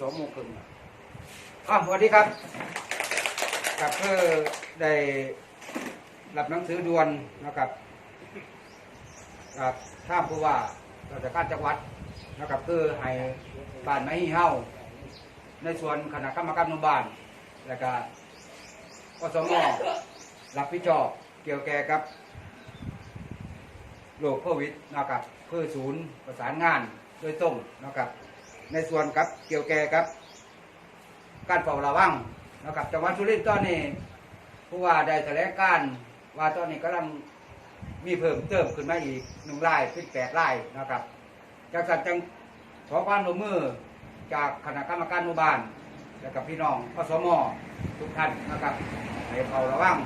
สองโมงครึ่งอะสวัสดีครับกับเพื่อได้รับหนังสือด่วนนะครับกับท่ามผู้ว่าราชการจังหวัดนะครับคือให้บ้านไม้เฮาในส่วนคณะกรรมการหมู่บ้านแล้วก็อสมรับผิดชอบเกี่ยวแก่กับโรคโควิดนะครับเพื่อศูนย์ประสานงานโดยตรงนะครับ ในส่วนกับเกี่ยวแก่กับ การเฝ้าระวังนะครับจังหวัดสุรินทร์ตอนนี้ผู้ว่าได้แถลงการว่าตอนนี้กำลังมีเพิ่มเติมขึ้นมาอีกหนึ่งรายเป็นแปดรายนะครับจากสัตว์จังขอความร่วมมือจากคณะกรรมการหมู่บ้าน และกับพี่น้องอสมทุกท่านนะครับให้เฝ้าระวัง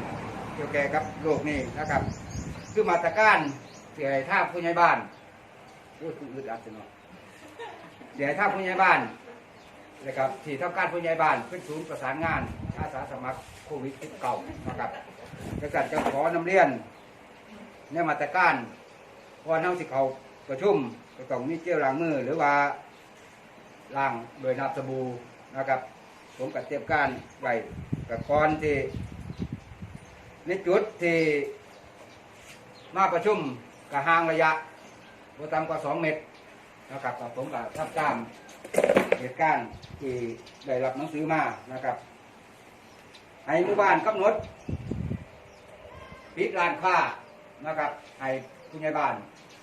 เกี่ยวแก่กับโรคนี้นะครับ คือมาตรการเสียท่าผู้ใหญ่บ้านพูดอึดอัดเนาะ เสียท่าผู้ใหญ่บ้านนะครับที่ทำการผู้ใหญ่บ้านเป็นศูนย์ประสานงานอาสาสมัครโควิด19นะครับกษัตริย์จะขอนำเรียนในมาตรการพอเน่าสิเขาประชุมก็ต้องมีเจลล้างมือ หรือว่าล้างโดยน้ำสบู่นะครับ ผมกัดเตรียมการไว้กับก่อนที่ในจุดที่มาประชุมกับห่างระยะบ่ต่ำกว่า2เมตร นะครับกับผมกับทับตามเหตุการณ์ที่ได้รับหนังสือมานะครับ ให้หมู่บ้านกำหนดปิดร้านค้านะครับ ให้ผู้ใหญ่บ้าน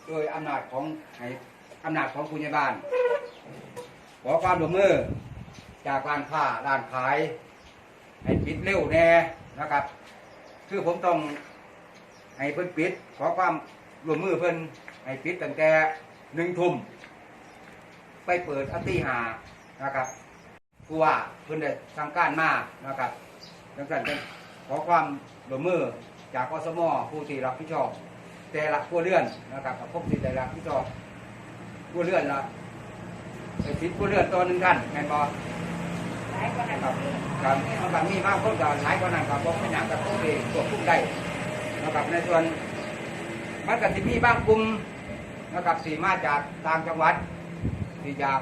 โดยอำนาจของให้อำนาจของผู้ใหญ่บ้าน ขอความร่วมมือจากร้านค้าร้านขาย ให้ปิดเร็วแน่นะครับ คือผมต้องให้เพิ่นปิด ขอความร่วมมือเพิ่นให้ปิดตั้งแต่หนึ่งทุ่ม ไปเปิดอันที่หานะครับผู้ว่าเพิ่นได้สั่งการมานะครับดังนั้นจึงขอความร่วมมือจากอสมผู้ที่รับผิดชอบ แต่ละครัวเรือนนะครับกับพวกที่ได้รับผิดชอบครัวเรือนละไอ้สิบครัวเรือนตัวหนึ่งท่านแม่นบอครับครับมันก็มีมากคนก็หลายกว่านั้นครับบอกเป็นอย่างกับพวกที่ควบคุมได้นะครับในส่วนมันก็สิมีบางกลุ่มนะครับที่มาจากต่างจังหวัด ที่อยาก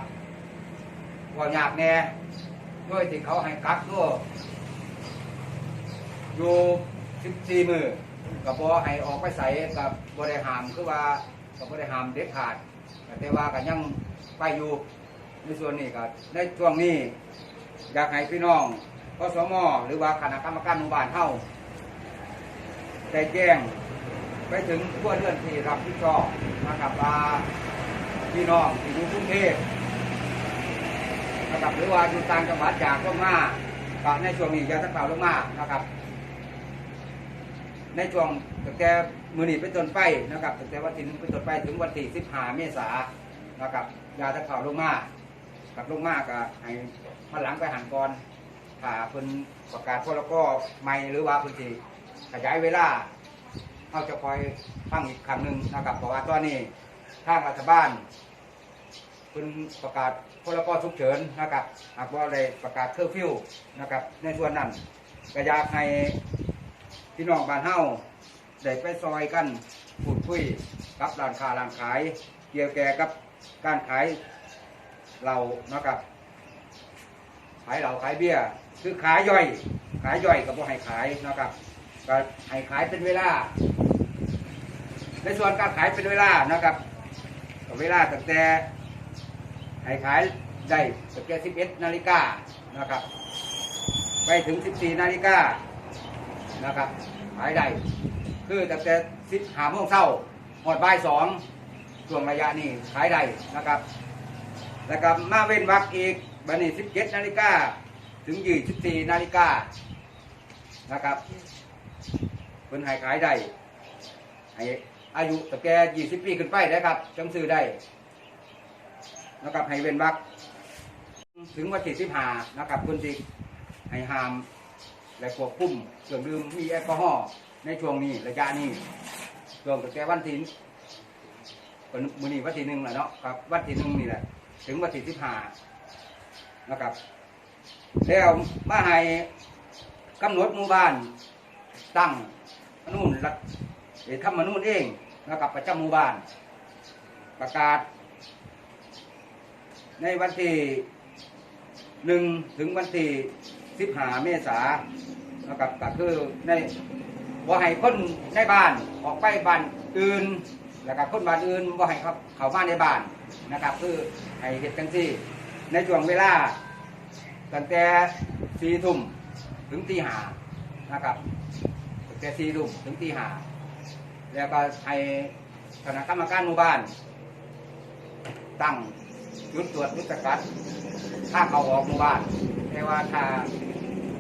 ว่าอยากแน่ด้วยที่เขาให้กักตัวอยู่สิบสี่มือกับบอให้ออกไปใส่กับบริหามคือว่ากับบริหามเด็ดขาด แต่ว่ากันยังไปอยู่ในส่วนนี้ก็ในช่วงนี้ อยากให้พี่น้องกสมหรือว่าคณะกรรมการหมู่บ้านเฮาได้แจ้งไปถึงผู้วเลื่อนที่รับผิดชอบนะครับว่า พี่น้องที่อยู่กรุงเทพนะครับหรือว่าอยู่ต่างจังหวัดอยากลงมาก็ในช่วงนี้อยากจะเป่าลงมานะครับ ในช่วงตั้งแต่มือหนี้เป็นต้นไปนะครับตั้งแต่วันที่หนึ่งเป็นต้นไปถึงวันที่สิบห้าเมษายนนะครับยากจะเป่าลงมากับลงมาก็ให้มาหลังไปหันก่อนถ้าเพิ่นประกาศพลก็ใหม่หรือว่าเพื้นที่ขยายเวลาเขาจะคอยฟังอีกครั้งหนึ่งนะครับเพราะว่าตอนนี้ ทางรัฐบาลคุณประกาศพลกรฉุกเฉินนะครับ หากว่าอะได้ประกาศเคอร์ฟิวนะครับ ในส่วนนั้นก็อยากให้พี่น้องบ้านเฮาได้ไปซอยกันพูดคุยกับร้านค้าร้านขาย เกี่ยวแก่กับการขายเหล้านะครับ ขายเหล้าขายเบียร์คือขายย่อย ขายย่อยกับบ่ให้ขายนะครับก็ให้ขายเป็นเวลา ในส่วนการขายเป็นเวลานะครับ เวลาตั้งแต่ให้ขายได้ตั้งแต่11นาฬิกานะครับ ไปถึง 14นาฬิกานะครับ ขายได้คือตั้งแต่15โมงเช้าหอดบ่ายสองช่วงระยะนี้ขายได้นะครับ แล้วก็มาเว้นวักอีกบันนี้17นาฬิกาถึง24นาฬิกานะครับเพิ่นให้ขายได้ให้ อายุตั้งแต่20ปีขึ้นไปนะครับจังซื้อได้นะครับให้เว้นวักถึงวันที่15นะครับคุณสิให้ห้าม และควบคุมเครื่องดื่มมีแอลกอฮอล์ในช่วงนี้ระยะนี้ช่วงตั้งแต่วันที่วันมือนี้วันที่หนึ่งแหละเนาะครับวันที่หนึ่งนี่แหละ ถึงวันที่15นะครับ แล้วมาให้กำหนดหมู่บ้านตั้งนู่นรัฐ เดี๋ยวทำมานู่นเองนะครับประจำหมู่บ้าน ประกาศ ในวันที่หนึ่งถึงวันที่สิบหาเมษานะครับก็คือในว่าให้คนในบ้านออกไปบ้านอื่น แล้วก็คนบ้านอื่นว่าให้เขาเข้ามาในบ้านนะครับ คือให้เหตุจังซี่ ในช่วงเวลาตั้งแต่สี่ทุ่มถึงตีห้านะครับตั้งแต่สี่ทุ่มถึงตีห้า แล้วก็ให้คณะกรรมการหมู่บ้าน ตั้งจุดตรวจจุดสกัดถ้าเขาออกหมู่บ้านแต่ว่าถ้า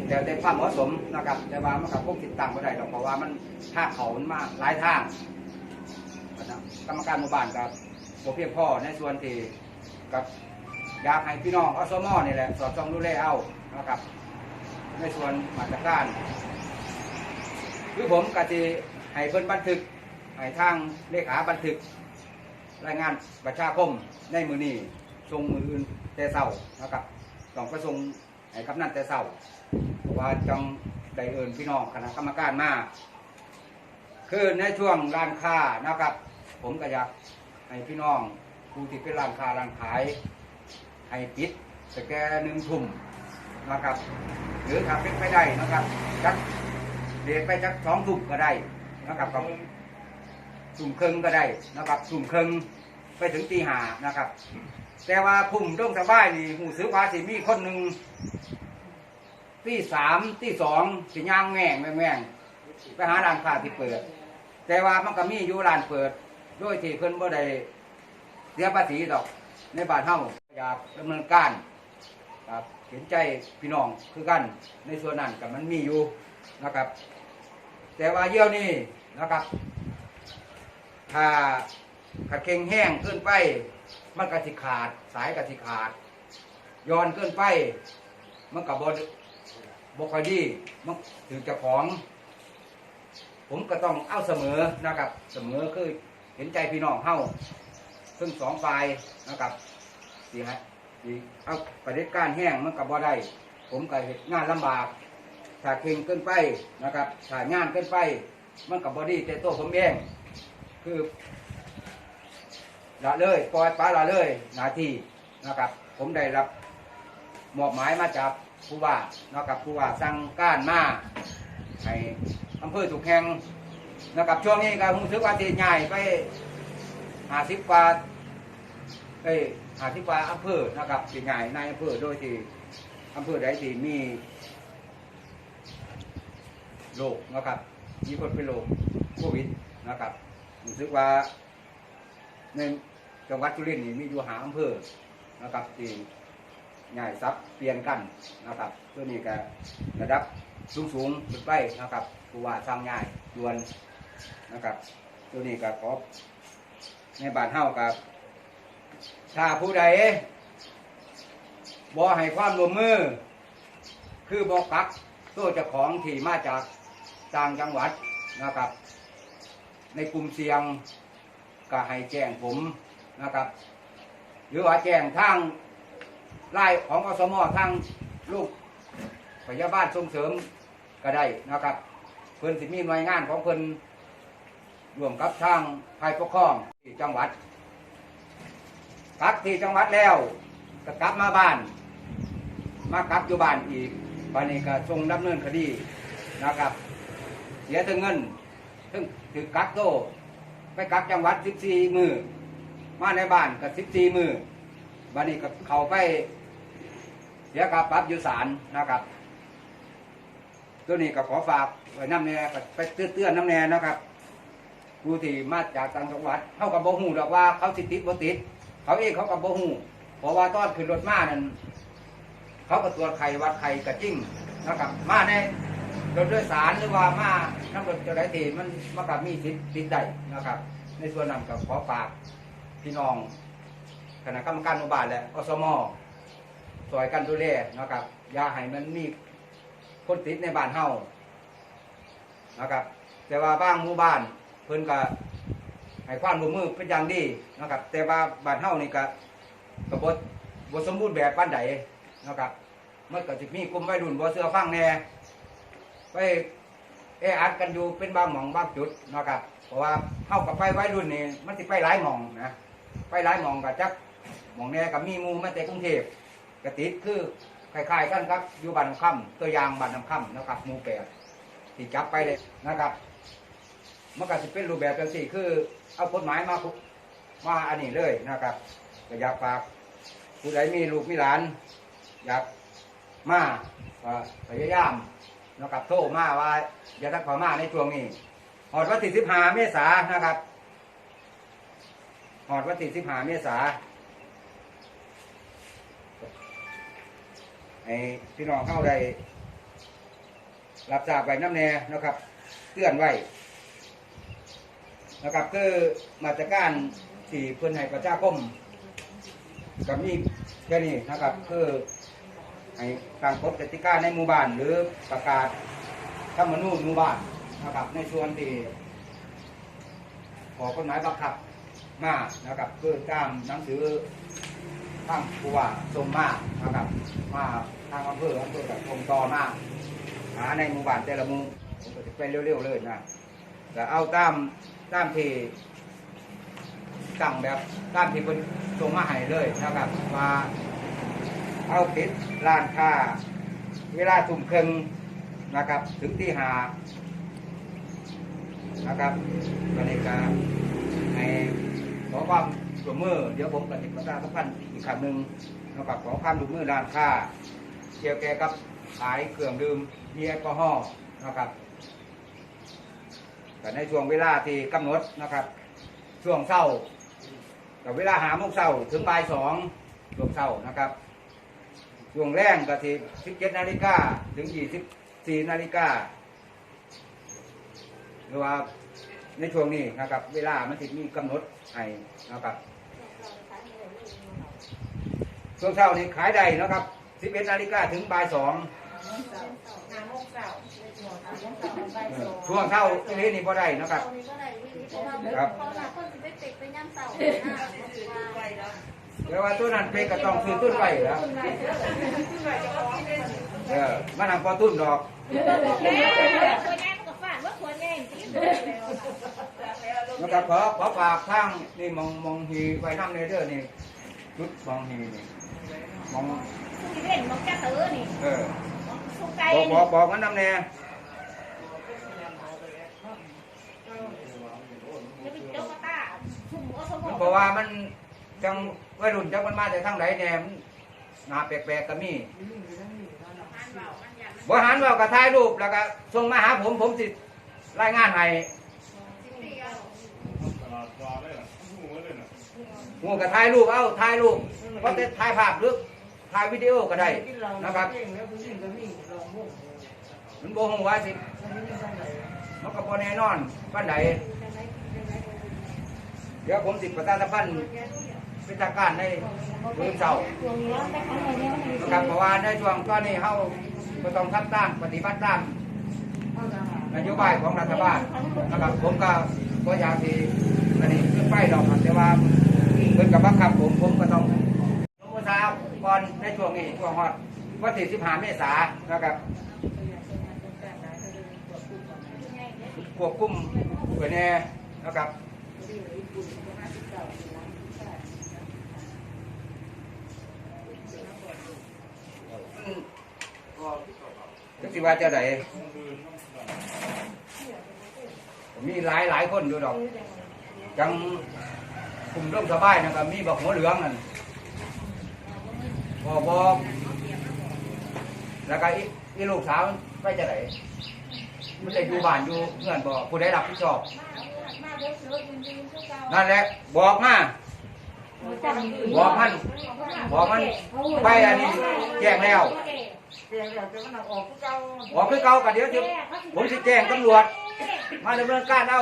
แต่ในความเหมาะสมนะครับ แต่ว่ามันกับพวกติดตั้งไม่ได้หรอกเพราะว่ามันถ้าเขามันมากหลายทางครับกรรมการหมู่บ้านกับโเพียงพ่อในส่วนที่กับอยากให้พี่น้องอสมอนี่แหละสอดส่องดูแลเอานะครับ ในส่วนมาตรการคือผมกจะให้เพิ่นบันทึก ให้ทางเลขาบันทึก รายงานประชาคมในมือนี้ทรงมืออื่นแต่เศร้านะครับต้องประสงให้กำนันแต่เศร้าเพราะว่าจังได้เอินพี่น้องคณะกรรมการมาคือในช่วงร้านค้านะครับ ผมก็อยากให้พี่น้องผู้ที่เป็นร้านค้าร้านขายให้ปิดสแกนหนึ่งทุ่มนะครับ หรือถ้าเป็นไปได้นะครับจักเดียไปจักสองทุ่มก็ได้นะครับกับ สุ่มครึ่งก็ได้นะครับสุ่มครึ่งไปถึงตีหานะครับ แต่ว่าคุมดงสบายนี่หูซื้อว่าสิมีคนหนึ่งตีสามตีสองสิย่างแง่งแง่งไปหาร้านค้าที่เปิด แต่ว่ามันก็มีอยู่ร้านเปิดโดยที่เพิ่นบ่ได้เสียภาษีดอก ในบ้านเฮาอยากดำเนินการครับเห็นใจพี่น้องคือกันในส่วนนั้นก็มันมีอยู่นะครับ แต่ว่าเยี่ยวนี้นะครับ ถ้าขัดเค็งแห้งเกินไป มันก็สิขาด สายก็สิขาด ย้อนเกินไป มันกับบดบคอยดีมันถือจะของ ผมก็ต้องเอาเสมอนะครับ เสมอคือเห็นใจพี่น้องเฮาซึ่งสองฝ่ายนะครับดีฮะดีเอาประเด็จการแห้งมันกับบ่ได้ ผมก็เฮ็ดงานลำบากถ้าเค็งเกินไปนะครับถ้างานเกินไป มันกับบอดี้แต่ตัวผมเอง คือละเลยปล่อยปลาละเลยหนาทีนะครับ ผมได้รับมอบหมายมาจากผู้ว่านะครับผู้ว่าสั่งการมาให้อำเภอถูกแห่งนะครับช่วงนี้ก็รู้สึกว่าตีใหญ่ไปหาสิบกว่าเอ้หาสิบกว่าอำเภอนะครับตีใหญ่ในอำเภอโดยที่อำเภอใดที่มีโรคนะครับมีคนเป็นโรคโควิดนะครับ รู้สึกว่าในจังหวัดสุรินทร์นี่มีอยู่หาอำเภอนะครับที่ใหญ่ซับเปลี่ยนกันนะครับตัวนี้ก็ระดับสูงสูงขึ้นไปนะครับผู้ว่าสร้างง่ยด่วนนะครับ ตัวนี้ก็ขอในบ้านเฮากับถ้าผู้ใดบ่ให้ความร่วมมือ คือบอกกักตัวเจ้าของที่มาจากต่างจังหวัดนะครับ ในกลุ่มเสี่ยงก็ให้แจ้งผมนะครับ หรือว่าแจ้งทางไล่ของอสมทางลูกพยาบาลส่งเสริมก็ได้นะครับ เพิ่นสิมีหน่วยงานของเพิ่นร่วมกับทางภายปกครองที่จังหวัดกลับที่จังหวัดแล้วก็กลับมาบ้าน มากลับอยู่บ้านอีกวันนี้ก็ส่งดำเนินคดีนะครับ เสียถึงเงิน ถึงถึงกักโตไปกลับจังหวัดสิบสี่มือมาในบ้านกับสิบสี่มือวันนี้ก็เขาไปเสียกับปรับอยู่ศาลนะครับ ตัวนี้ก็ขอฝากไว้น้ำแน่ไปเตือนน้ำแน่นะครับผู้ที่มาจากต่างจังหวัดเขากับโบหูดอกว่าเขาสิติดบ่ติด เขาเองเขากับโบหูเพราะว่าตอนขึ้นรถมานั้นเขาก็ตรวจไข่วัดไข่กระจิ้งนะครับมาใน รถโดยสารหรือว่ามาน้ำรถจะได้ทีมันมากับมีสิทธิ์ติดได้นะครับ ในส่วนนั้นก็ขอฝากพี่น้องคณะกรรมการหมู่บ้านและอสมสอยกันดูแลนะครับยาให้มันมีคนติดในบ้านเฮานะครับ แต่ว่าบ้างหมู่บ้านเพิ่นก็ให้ความร่วมมือเป็นอย่างดีนะครับ แต่ว่าบ้านเฮานี่ก็กบฏบสมบูรณ์แบบปานใดนะครับมันก็จะมีกลุ่มวัยรุ่นบ่เสื้อฟังแน่ ไปแออัดกันอยู่เป็นบางหม่องบางจุดนะครับเพราะว่าเฮากับไปวัยรุ่นนี่มันสิไปหลายหม่องนะไปหลายหม่องก็จักหม่องแน่ก็มีมู่มาแต่กรุงเทพก็ติดคือคล้ายๆกันครับอยู่บ้านน้ำค่ำตัวอย่างบ้านน้ำค่ำนะครับมูแปดที่จับไปเลยนะครับมันก็จะเป็นรูปแบบจังสี่คือ เอากฎหมายมาคุมาอันนี้เลยนะครับก็อยากฝากผู้ใดมีลูกมีหลาน อยากมาพยายาม นะครับโทรมาว่าอย่าทักขอมาในช่วงนี้หอดวันที่สิบห้าเมษานะครับหอดวันที่สิบห้าเมษาให้พี่น้องเข้าได้รับทราบไว้น้ำแน่นะครับเตือนไว้นะครับคือมาตรการที่เพื่อนให้ประชาคมกับนี่แค่นี้นะครับคือ ให้ตั้งกฎกติกาในหมู่บ้าน หรือประกาศธรรมนูญหมู่บ้านนะครับ ในส่วนที่ขอกฎหมายบังคับมานะครับคือตามหนังสือทางผู้ว่าส่งมานะครับ มาทางอำเภออำเภอกับองต่อมาหาในหมู่บ้านแต่ละหมู่ผมก็จะไปเร็วๆเลยนะแต่เอาตามตามที่ตั้งแบบตามที่เป็นส่งมาให้เลยนะครับมา เอาติดร้านค้า เวลาทุ่มครึ่งนะครับ ถึงที่หานะครับวันนี้ก็ให้ขอความร่วมมือเดี๋ยวผมกติประชาสัมพันธ์อีกครั้งหนึ่งนะครับขอความร่วมมือร้านค้าเกี่ยวแก่กับขายเครื่องดื่มมีแอลกอฮอล์นะครับแต่ในช่วงเวลาที่กำหนดนะครับ ช่วงเช้ากับเวลาหาโมงเช้าถึงบ่ายสองช่วงเช้านะครับ ช่วงแรงก็ที่สิบเจ็ดนาฬิกาถึงยี่สิบสี่นาฬิกาหรือว่าในช่วงนี้นะครับ เวลามันจะมีกำหนดให้นะครับช่วงเช้านี้ขายได้นะครับสิบเอ็ดนาฬิกาถึงบ่ายสองหาโมงเช้าหาโมงเช้าบ่ายสองช่วงเช้าที่นี้นี่พอได้นะครับเอานี่ก็ได้วิธีเพราะว่าครับ เพราะว่าคนสิไปเต็กไปย่ำเสาหน้าว่าเดี๋ยวว่าตัวนั้นเป็นก็ต้องซื้อตุ้นไว้แล้วเออมาทำปอตุ้นดอกแม่ตัวแม่ก็ฝาดว่าควรแง่จริงนะครับขอขอฝากทางนี่มองมองฮีไว้น้ำในเด้อนี่ชุดมองฮีนี่มองที่เล่นมองจ้าเตอนี่เออบอกบอกบอกมันน้ำแน่เจ้าตาชุ่มโอสมมันบอกว่ามัน จังวัยรุ่นจังมันมาจากทางไหนแน่มันหน้าแปลกๆก็มีบริหารเว่ากับถ่ายรูปแล้วก็ส่งมาหาผมผมสิรายงานให้ตลาดปลาเลยล่ะหูเลยน่ะหมูกับถ่ายรูปเอาถ่ายรูปก็จะถ่ายภาพหรือถ่ายวิดีโอก็ได้นะครับมันโบหงว่าสิมันก็พอแน่นอนปันไหนเดี๋ยวผมสิประชาสัมพันธ์ เป็นทาการในคืนเสาร์นะครับเพราะว่าในช่วงตอนนี้เขาก็ต้องทำตามปฏิบัติตามนโยบายของรัฐบาลนะครับผมก็ก็อยากที่อันนี้ขึ้นไปดอกครับแต่ว่าเพิ่นกับบังคับผมผมก็ต้องลงมือเช้าก่อนในช่วงนี้ช่วงฮอดวันที่15เมษายนนะครับควบคุมไว้แน่นะครับอืม จักสิว่าจะไดมีหลายหลายคนดูดอก จังกลุ่มร่มสบายนะครับมีบอกหัวเหลืองนั่นพอบอกแล้วก็อีลูกสาวไปจะไหนมันจะอยู่บ้านอยู่เงื่อนบอกผู้ใดรับผิดชอบ นั่นแหละบอกมาบอกมันบอกมันไปอันนี้แจ้งแล้ว บอกคือเก่ากันเดี๋ยวจะผมสิแจ้งตำรวจ มาดำเนินการเอา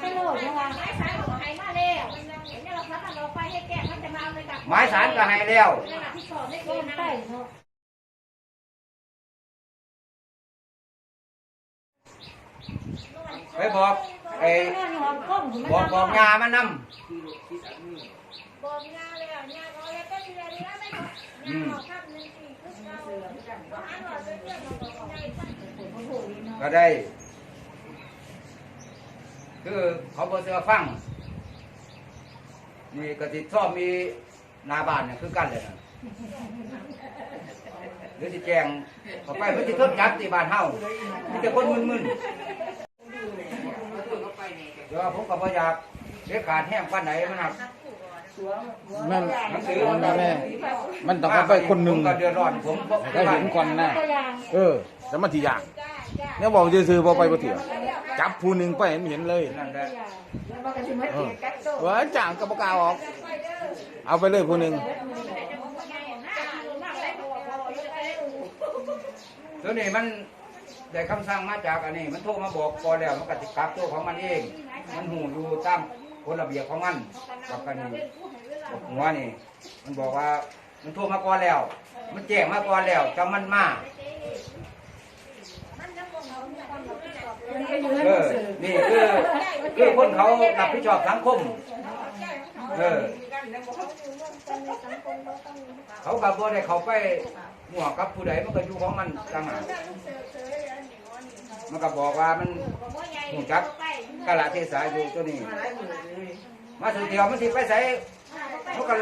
ไปโหลดนะคะไม้สายของไห้มาแล้วเนี่ยเราพักเราไปให้แก้มันจะมาเอาเลยกับหมายสารก็ให้แล้วระดับที่สอนได้กินนะไปบอกไอ้บอกบอกงามันนบอกงาเลยอะงาก็แล้วก็เรือเรือไม่พองาหอกข้ามหนึ่งสี่คือเก่าบอกอันว่าเป็นเรื่องของไงปั้นำ ก็ได้ คือเขาบอกจะฟังนี่กติชอบมีนาบานเนี่ยคือกันเลยนะหรือสิแจงเขาไปเพื่อที่ทดจับที่บ้านเฮามีแต่คนมึนๆเดี๋ยวผมก็บ่อยากเสียขาดแห้งปานไหนมันหัก แม่นหนังสือมันแม่มันต้องเอาไปคนหนึ่งผมก็เดือดร้อนผมบ่ได้เห็นก่อนนะตัวอย่างเออแต่มาทีอย่างจ้าจ้าเนี่ยบอกซื่อๆบ่ไปบ่เถียงจับผู้หนึงไปเห็นเห็นเลยนั่นแหละแล้วมันก็จะมาเก็บกัดโซ่ว่าจ้างก็บ่กล้าออก เอาไปเลยผู้หนึงตัวนี้มันได้คำสั่งมาจากอันนี้ มันโทรมาบอกก่อนแล้วมันก็สิกลับตัวของมันเอง มันหูอยู่ตาม กฎระเบียบของมันกับกันนี่บอกหัวนี่ มันบอกว่า มันโทรมาก่อนแล้ว มันแจ้งมาก่อนแล้วจำมันมามันก็อยู่ในเอหนัองสือนี่คือคือคนเขารับผิดชอบสังคมเออเขากับบ่ได้เขาไปหัวกับผู้ใดมันก็อยู่ของมันต่างหากมันก็บอกว่ามันหูจักกะละเทศะอยู่ตัวนี้ มาสุดเดียวมันสิไปใส่มันก็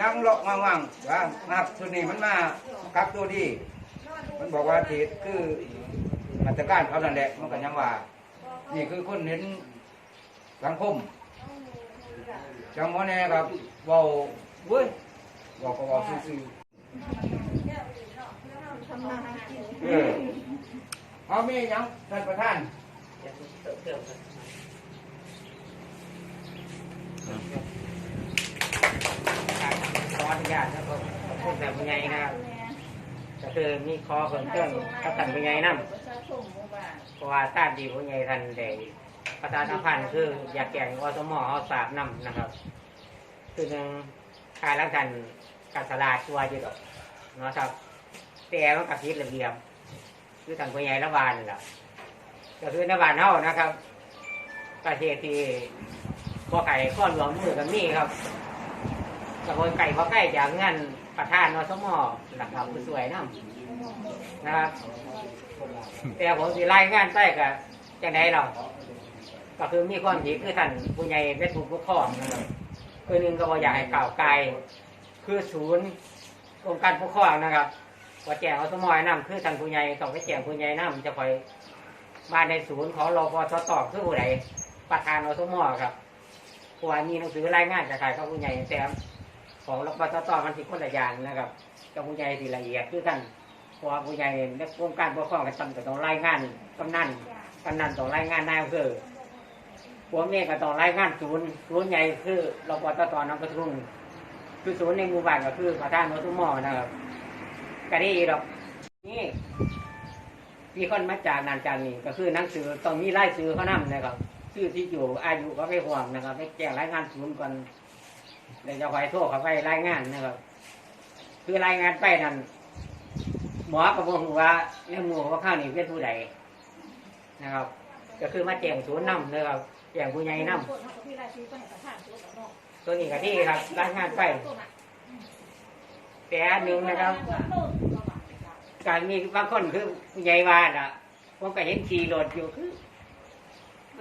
ยังเลาะว่างๆว่านะครับตัวนี้มันมากักตัวดี มันบอกว่าทีคือมาตรการเขานั่นแหละมันก็ยังว่า นี่คือคนเห็นสังคมจังหวะนี้กับเบาเว้ยบอกก็บอกซื่อๆเออเอามีหยังท่านประธาน ขออนุญาตนะครับพูดแบบผู้ใหญ่นะครับก็คือมีคอเพิ่มเติมกับท่านผู้ใหญ่นํเพราะว่าทราบดีผู้ใหญ่ท่านได้ประธานพันธ์คืออยากแก่งอสมเอาสาบนํนะครับ คือหนึ่งคายรักท่านกัสลาดตัวอยู่ดอกนะครับแต่มันกับพิษระเบียบคือท่านผู้ใหญ่ระบาลนั่นแหละก็คือในบ้านเฮานะครับประเทศที่ พวกไข่ข้อรวมมือกันนี่ครับกับคนไก่พอใกล้จากงานประธานนสมอหลักเราคือสวยน้ำนะครับแต่ผมสิไล่งานใต้กับจังไดเราก็คือมีความดีคือท่านผู้ใหญ่เป็นผู้ปกครองนะครับคือหนึ่งก็บอยากให้ก่าวไกลคือศูนย์องค์การปกครองนะครับว่าแจ้งอสมอยน้ำคือท่านผู้ใหญ่ต้องไปแจ้งผู้ใหญ่น้ำจะคอยมาในศูนย์ของรพสตคือผู้ใดประธานอสมอครับ เพราะว่ามีหนังสือรายงานจากใครเขาผู้ใหญ่แต่ของรพสตมันสิคนละอย่างนะครับกับผู้ใหญ่ที่ละเอียดคือกันเพราะว่าผู้ใหญ่ในวงการปกครองกันต้องต้องรายงานกำนันกำนันต้องรายงานนายอำเภอผมเองก็ต้องรายงานศูนย์ศูนย์ใหญ่คือรพสตน้องกระทุ่งคือศูนย์ในหมู่บ้านก็คือประธานวัตุมอนะครับก็ได้ดอกนี่มีคนมาจากนานจากนี้ก็คือหนังสือต้องมีรายชื่อเขานำนะครับ ชื่อที่อยู่อายุก็ไม่ห่วงนะครับไม่แจ้งรายงานศูนย์ก่อนเดี๋ยวจะคอยโทรเขาไปรายงานนะครับ คือรายงานไปนั่นหมอก็บอกว่าเรื่องหมูว่าข้าวนี่เป็นผู้ใดนะครับ ก็คือมาแจ้งศูนย์นำนะครับแจ้งผู้ใหญ่นำตัวนี้ก็ที่ครับรายงานไปแต่อันหนึ่งนะครับ การมีบางคนคือผู้ใหญ่ว่าน่ะผมก็เห็นขี่รถอยู่คือ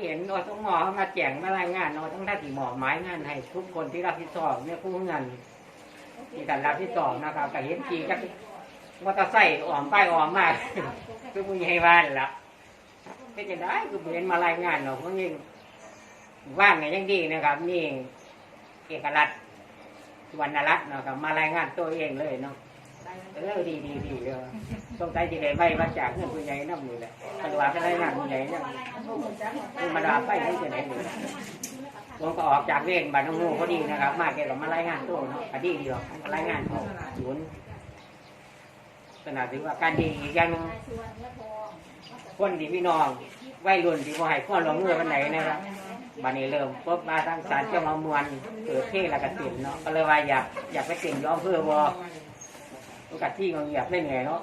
เห็นนอสมอเขามาแจ้งมารายงานนาะทั้งท่านที่หมอบหมายงานให้ทุกคนที่รับผิดชอบเนี่ยผู้งานที่การรับผิดชอบนะครับก็เห็นขี่กับมอเตอร์ไซค์อ่อมไปอ่อมมากคือผู้ใหญ่บ้านล่ะเป็นยังไงคือเห็นมารายงานเนาะเพราะยิ่งว่างไงยังดีนะครับ นี่เอกลักษณ์วรรณรัตน์เนาะครับมารายงานตัวเองเลยเนาะ เออดีดีดีเลยต้องใจจีเลยไว้มาจากเพื่อนผู้ใหญ่นั่นนี่แหละปฏิวัติรายงานผู้ใหญ่นั่นคือมาดาไปได้จะไหนเลยผมก็ออกจากเวรบ้านน้องงูพอดีนะครับ มาแกก็มารายงานตัวเนาะคดีดีหรอกมารายงานของศูนย์ขนาดถึงว่าการดีอีกอย่างหนึงคนที่พี่น้องวัยรุ่นที่ว่าให้ข้อลงมือวันไหนนะครับบันนี้เริ่มปุ๊บมาทางสารเจ้ามามวนเกิดเท่ละกระตินเนาะก็เลยว่าอยากอยากไปติ่นย้อมเพื่อวอ โอกาสที่ของอยากได้เหนื่อยเนาะ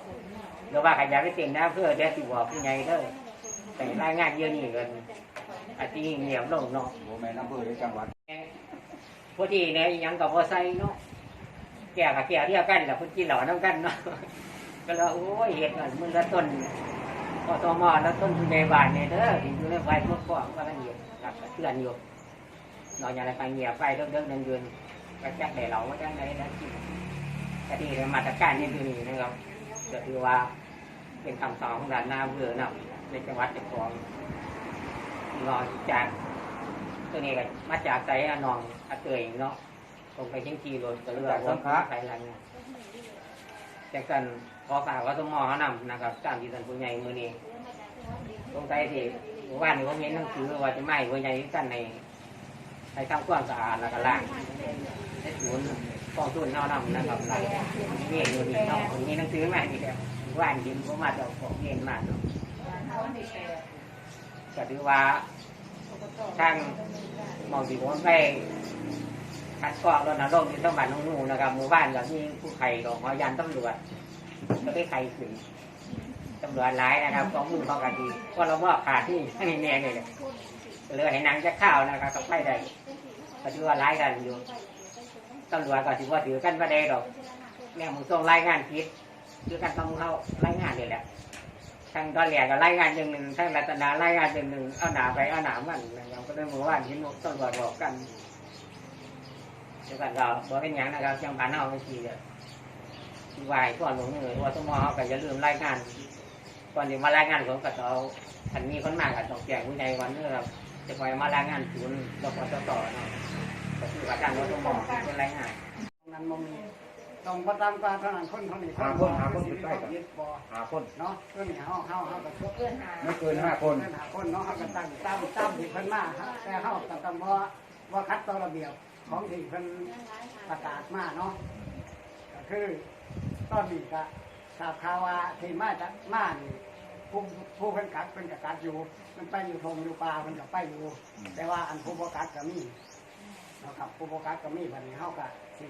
หรือว่าใครอยากไปติ่นนะเพื่อเดี๋ยวสิบอกผู้ใหญ่เด้อแต่รายงานเยอะนี่กันอาทิเงียบลงเนาะโมแม่นอำเภอในจังหวัดพอดีเนี่ยอิหยังกับพอใส่เนาะแก่กับแก่เรียกกันแหละพุ่นกินเหล่าน้ำกันเนาะก็เลยโอ้ยเห็ดกันมึงละต้นพอตมแล้วต้นคุณในบ้านเนี่ยเด้อที่อยู่ในไฟพวกพ่อก็ละเอียดกับเตือนอยู่นอนอย่างไรไปเงียบไปเรื่องเรื่องเดินเดือนก็จักได้เหล่าว่าจักได้แล้วกิน แต่ที่มาตรการนี่คือนี่นะครับก็ถือว่าเป็นคำสอนของด่านหน้าเบื่อนะในจังหวัดเชียงของนอนจากตัวนี้ก็มาจากใจอนนองอาเตยเนาะตรงไปเชียงจีรถก็เรือว่าใครอะไรเนี่ยจากกันขอฝากว่าสมอเขานำนะครับตามที่ท่านผู้ใหญ่มือนี้ตรงใจที่ว่านี่ว่าเห็นหนังสือว่าจะไม่ผู้ใหญ่กันในในทำความสะอาดแล้วก็ล้างในศูนย์ กองทุนเน่านำนะครับหลังนี่อยู่นี่เนาะมีหนังสือมาอีกแล้วว่านยินผมมาจากของเงินมาเนาะก็ถือว่าทางมองที่ผมไปคัดกรองรณรงค์ที่ต้องบัตรน้องหนูนะครับหมู่บ้านกับมีผู้ไข่ของหอยันตำรวจก็ได้ไข่ขึ้นตำรวจหลายนะครับของมือของกันดีเพราะเราว่าขาดที่ให้แน่เลยเลยให้นางจะข้าวนะครับก็ไปได้ก็ถือว่าหลายกันอยู่ ตำรวจก็ถือว่าถือกันประเดี๋ยวแม่มึงส่งรายงานผิดคือการต้องเข้ารายงานเลยแหละทางตอนแหลกก็รายงานอย่างหนึ่งทางรัตนารายงานอย่างหนึ่งเอาหนาไปเอาหนามันนะครับก็ได้มู่บ้าที่ตำรวจบอกกันเดี๋ยวกันเราบอกเป็นอย่างนะครับจังผ่านเอาไม่ทีเดียวไหวก่อนหลวงเหนื่อยว่าต้องมอเขาก็อย่าลืมรายงานก่อนที่มารายงานผมก็จะเอาทันมีคนมากกับต้องแจ้งผู้ใหญ่วันนี้ครับจะปล่อยมารายงานศูนย์รพสตเนาะ ก็คืออาจารย์วัตมอเป็นไรหายงานนั้นบ่มีต้องประตามการทานคนเท่านี้หาคนหาคนสุดท้ายก่อนยึดบ่หาคนเนาะเพื่อนเฮาเฮาเฮาก็ทุกเกินหาไม่เกินห้าคนเพื่อนหาคนเนาะเฮาก็ตั้งตามตามที่เพิ่นมาแต่เฮาก็ต้องบ่ว่าคัดต่อระเบียบของที่เพิ่นประกาศมาเนาะก็คือตอนนี้ก็ทราบข่าวว่าที่มาจากมานี่ผู้ผู้เพิ่นกัดเพิ่นก็กัดอยู่ มันไปอยู่ทงอยู่ป่าเพิ่นก็ไปอยู่ แต่ว่าอันผู้บ่กัดก็มี เนาะครับผู้บ่กัดก็มีบัดนี้เฮาก็สิ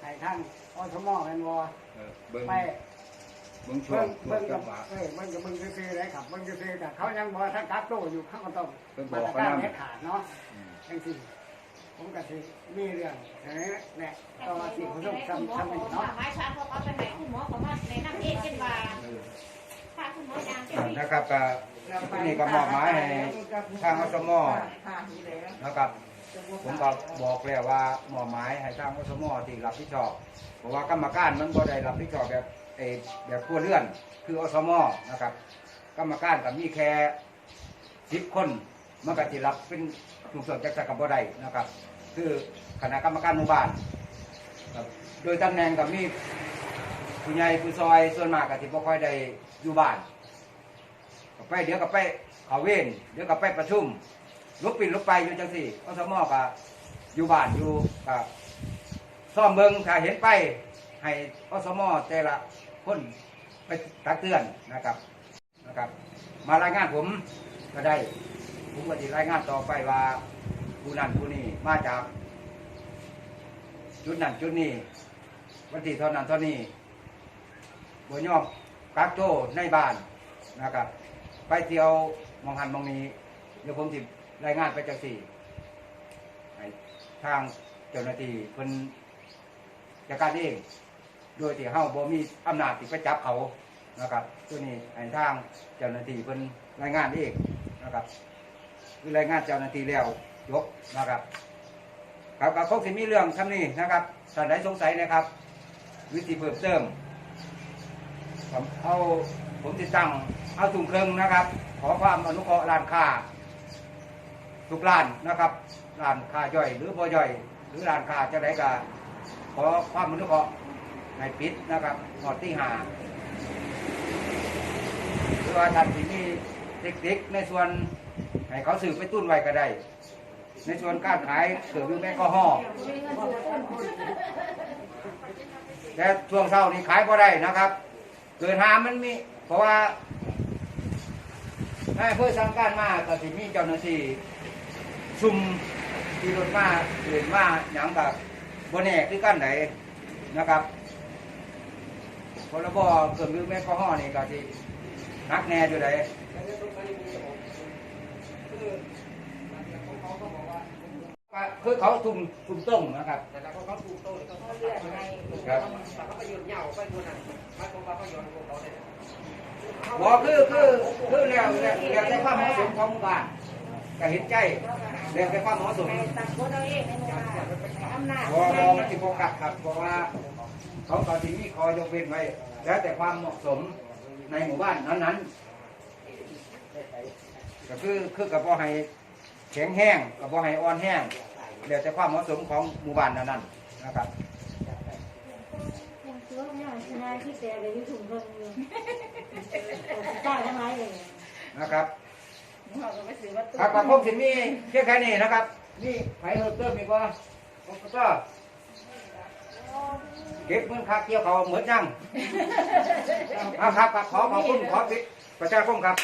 ให้ทางอสมแม่นบ่เออเบิ้งไปเบิ้งช่วเบิ่งงช่วเบิ่งงจักับงหวะ เอ้ยเบิ่งกับเบิ่งซื่อๆเลยครับเบิ่งซื่อๆแต่เขายังบ่ทันกักโตอยู่เขาก็ต้องเพิ่นบมาอกตรเขาการนำ เด็ดขาดเนาะจังซี่ผมก็สิมีเรื่องเออเนี่ยต่อสิผู้ชมซ้ำซ้ำอีกเนาะ ไม้ช้างเขาเอาไปไหนคุณหมอเขามาในน้ำเอกกันว่าถ้าคุณหมอยางจะอ่ามี นะครับก็ที่นี่ก็มอบหมายให้ทางอสมนะครับ ผมก็บอกแล้วว่าหมอบหมายให้ทางอสมอที่รับผิดชอบเพราะว่ากรรมการมันบ่ได้รับผิดชอบแบบเออแบบครัวเลื่อน คืออสมอนะครับ กรรมการก็มีแค่สิบคนมันก็สิรับเป็นถูกส่วนจากจากกับบ่ได้นะครับ คือคณะกรรมการหมู่บ้านโดยตำแหน่งกับมีผู้ใหญ่ผู้ซอยส่วนมากก็สิบ่ค่อยได้อยู่บ้านก็ไปเดี๋ยวก็ไปเขาเวนเดี๋ยวก็ไปประชุม ลุกปินลุกไปอยู่จังสี่อสมก็อยู่บ้านอยู่ก็ซ่อมเบิงถ้าเห็นไปให้อสมแต่ละคนไปตักเตือนนะครับนะครับ มารายงานผมก็ได้ ผมก็จะรายงานต่อไปว่าผู้นั้นผู้นี้มาจาก จุดนั้นจุดนี้วันที่เท่านั้นเท่านี้บนยอมกักโตในบ้านนะครับ ไปเที่ยวมองหันมองนี้เดี๋ยวผมจะ รายงานไปจากสี่ทางเจ้าหน้าที่เพิ่นจัดการเองโดยที่เฮาบ่มีอำนาจที่ไปจับเขานะครับ ตัวนี้ให้ทางเจ้าหน้าที่เพิ่นรายงานเองนะครับคือรายงานเจ้าหน้าที่แล้วยกนะครับครับกับคงสิมีเรื่องทำนี้นะครับท่านใดสงสัยนะครับ วิธีเพิ่มเติมผมเอาผมติดตั้งเอาถุงเครื่องนะครับ ขอความอนุเคราะห์ร้านค้า ทุกร้านนะครับร้านค้าย่อยหรือบ่ย่อย หรือร้านค้าจะไหนก็ขอความอนุเคราะห์ให้ปิดนะครับหอดที่หาหรือว่าท่านที่มีเด็กๆในส่วนให้เขาสืบไปตุ้นไว้ก็ได้ ในส่วนการขายเครื่อมแอลกอฮอแต่ช่วงเช้านี้ขายพอได้นะครับ เกิดหามันมี เพราะว่าให้เพื่อสั่งการมาก็สิมีเจ้าหน้าที่ ซุ่มที่รถมาเดินมาอย่างแบบบนแหนคือกันไหนนะครับพรบเครื่องดื่มแอลกอฮอล์นี่ก็สินักแน่อยู่ไหนก็คือเขาทุ่มทุ่มต้งนะครับเขาเลื่อนให้ครับเขาไปหยุดเหย่าไปบนนั้นมาตรงว่าเขาย้อนพวกเขาเลยบอกคือคือคือแล้วแล้วแล้วแต่ความเหมาะสมของหมู่บ้าน ก็เห็นใจแล้วแต่ความเหมาะสมตัดโคตรเอาเองในหมู่บ้านอำนาจพอพอมันสิโฟกัสครับเพราะว่าเขาก็ที่มีคอยกเว้นไว้ แล้วแต่ความเหมาะสมในหมู่บ้านนั้นๆก็คือคือกับพ่อให้แข็งแห้งกับพ่อให้อ่อนแห้งแล้วแต่ความเหมาะสมของหมู่บ้านนั้นๆนะครับยังซื้อไม่ได้ชนะที่แต่เลยที่ถุงเงินอยู่จ่ายทั้งไรเลยนะครับ เขาก็ไปซื้อวัตถุครับกับผมสิมีเพียงแค่นี้นะครับนี่ไผเพิ่มเติมอีกว่าผมก็เก็บเงินค่าเกี่ยวเขาเหมือนยัง เอาครับครับขอขอบคุณขอปิดประชาคมครับ